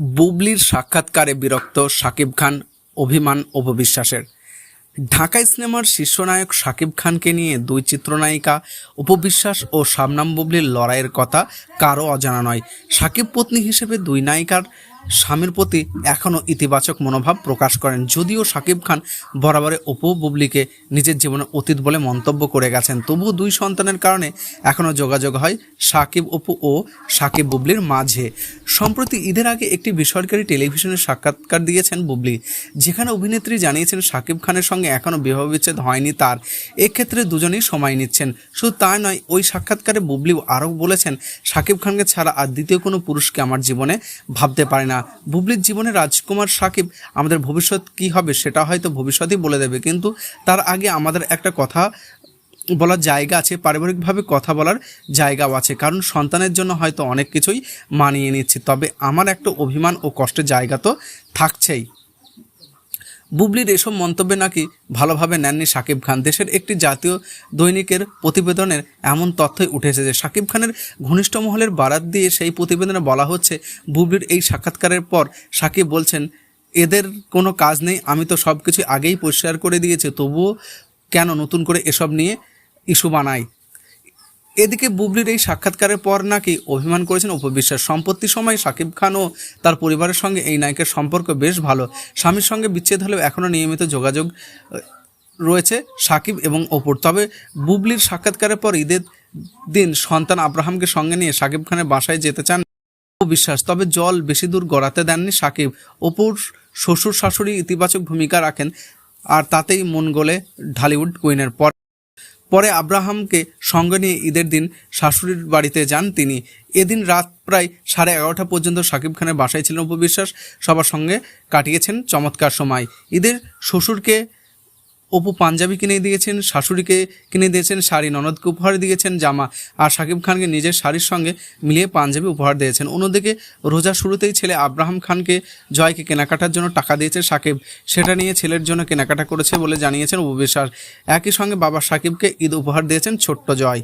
বুবলির সাক্ষাৎকারে বিরক্ত শাকিব খান অভিমান অপবিশ্বাসের। ঢাকায় সিনেমার শীর্ষনায়ক শাকিব খানকে নিয়ে দুই চিত্রনায়িকা উপবিশ্বাস ও শাবনাম বুবলির লড়াইয়ের কথা কারও অজানা নয়। সাকিব পত্নী হিসেবে দুই নায়িকার স্বামীর প্রতি এখনও ইতিবাচক মনোভাব প্রকাশ করেন। যদিও শাকিব খান বরাবরে অপু বুবলিকে নিজের জীবনে অতীত বলে মন্তব্য করে গেছেন, তবুও দুই সন্তানের কারণে এখনও যোগাযোগ হয় সাকিব অপু ও সাকিব বুবলির মাঝে। সম্প্রতি ঈদের আগে একটি বেসরকারি টেলিভিশনের সাক্ষাৎকার দিয়েছেন বুবলি, যেখানে অভিনেত্রী জানিয়েছেন সাকিব খানের সঙ্গে এখনও বিবাহ বিচ্ছেদ হয়নি তার। এক্ষেত্রে দুজনেই সময় নিচ্ছেন। শুধু তাই নয়, ওই সাক্ষাৎকারে বুবলি আরও বলেছেন, সাকিব খানকে ছাড়া আর দ্বিতীয় কোনো পুরুষকে আমার জীবনে ভাবতে পারে না। বুবলির জীবনে রাজকুমার সাকিব আমাদের ভবিষ্যৎ কি হবে সেটা হয়তো ভবিষ্যতেই বলে দেবে। কিন্তু তার আগে আমাদের একটা কথা বলার জায়গা আছে, পারিবারিকভাবে কথা বলার জায়গাও আছে। কারণ সন্তানের জন্য হয়তো অনেক কিছুই মানিয়ে নিচ্ছে। তবে আমার একটা অভিমান ও কষ্টের জায়গা তো থাকছেই। বুবলির এসব মন্তব্যে নাকি ভালোভাবে নেননি শাকিব খান। দেশের একটি জাতীয় দৈনিকের প্রতিবেদনের এমন তথ্যই উঠেছে যে শাকিব খানের ঘনিষ্ঠ মহলের বারাত দিয়ে সেই প্রতিবেদনে বলা হচ্ছে, বুবলির এই সাক্ষাৎকারের পর সাকিব বলছেন, এদের কোনো কাজ নেই, আমি তো সব কিছু আগেই পরিষ্কার করে দিয়েছি, তবুও কেন নতুন করে এসব নিয়ে ইস্যু বানাই? এদিকে বুবলির এই সাক্ষাৎকারের পর নাকি অভিমান করেছেন উপবিশ্বাস। সম্পত্তির সময় সাকিব খান ও তার পরিবারের সঙ্গে এই নায়কের সম্পর্ক বেশ ভালো। স্বামীর সঙ্গে বিচ্ছেদ হলেও এখনও নিয়মিত যোগাযোগ রয়েছে সাকিব এবং অপুর। তবে বুবলির সাক্ষাৎকারের পর ঈদের দিন সন্তান আব্রাহামকে সঙ্গে নিয়ে সাকিব খানের বাসায় যেতে চান বিশ্বাস তবে জল বেশি দূর গড়াতে দেননি সাকিব। অপুর শ্বশুর শাশুড়ি ইতিবাচক ভূমিকা রাখেন, আর তাতেই মন গলে ঢালিউড কুইনের পর। পরে আব্রাহামকে সঙ্গে নিয়ে ঈদের দিন শাশুড়ির বাড়িতে যান তিনি। এদিন রাত প্রায় সাড়ে এগারোটা পর্যন্ত সাকিব খানের বাসায় ছিলেন উপবিশ্বাস সবার সঙ্গে কাটিয়েছেন চমৎকার সময়। ঈদের শ্বশুরকে অপু পাঞ্জাবি কিনে দিয়েছেন, শাশুড়িকে কিনে দিয়েছেন, শাড়ি ননদকে উপহার দিয়েছেন, জামা আর শাকিব খানকে নিজের শাড়ির সঙ্গে মিলিয়ে পাঞ্জাবি উপহার দিয়েছেন। অন্যদিকে রোজা শুরুতেই ছেলে আব্রাহাম খানকে জয়কে কেনাকাটার জন্য টাকা দিয়েছে সাকিব সেটা নিয়ে ছেলের জন্য কেনাকাটা করেছে বলে জানিয়েছেন অপু বিশ্বাস। একই সঙ্গে বাবা সাকিবকে ঈদ উপহার দিয়েছেন ছোট্ট জয়।